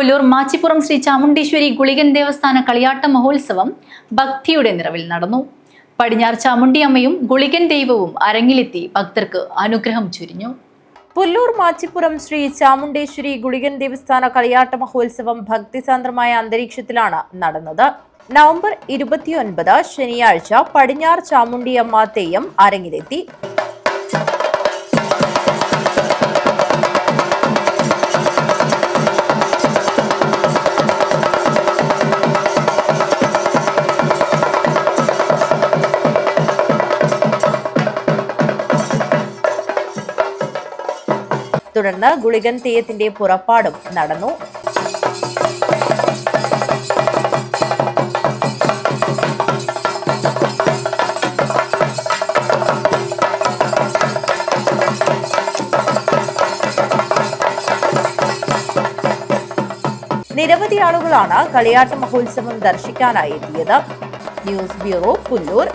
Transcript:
പുല്ലൂർ മാച്ചിപ്പുറം ശ്രീ ചാമുണ്ടീശ്വരി ഗുളികൻ ദേവസ്ഥാന കളിയാട്ട മഹോത്സവം ഭക്തിയുടെ നിറവിൽ നടന്നു. പടിഞ്ഞാർ ചാമുണ്ടിയമ്മയും ഗുളികൻ ദൈവവും അരങ്ങിലെത്തി ഭക്തർക്ക് അനുഗ്രഹം ചുരിഞ്ഞു. പുല്ലൂർ മാച്ചിപ്പുറം ശ്രീ ചാമുണ്ടേശ്വരി ഗുളികൻ ദേവസ്ഥാന കളിയാട്ട മഹോത്സവം ഭക്തിസാന്ദ്രമായ അന്തരീക്ഷത്തിലാണ് നടന്നത്. നവംബർ ഇരുപത്തിയൊൻപത് ശനിയാഴ്ച പടിഞ്ഞാർ ചാമുണ്ടിയമ്മ തെയ്യം അരങ്ങിലെത്തി. തുടർന്ന് ഗുളികൻ തെയ്യത്തിന്റെ പുറപ്പാടും നടന്നു. നിരവധി ആളുകളാണ് കളിയാട്ട മഹോത്സവം ദർശിക്കാനായി എത്തിയത്. News bureau Pullur.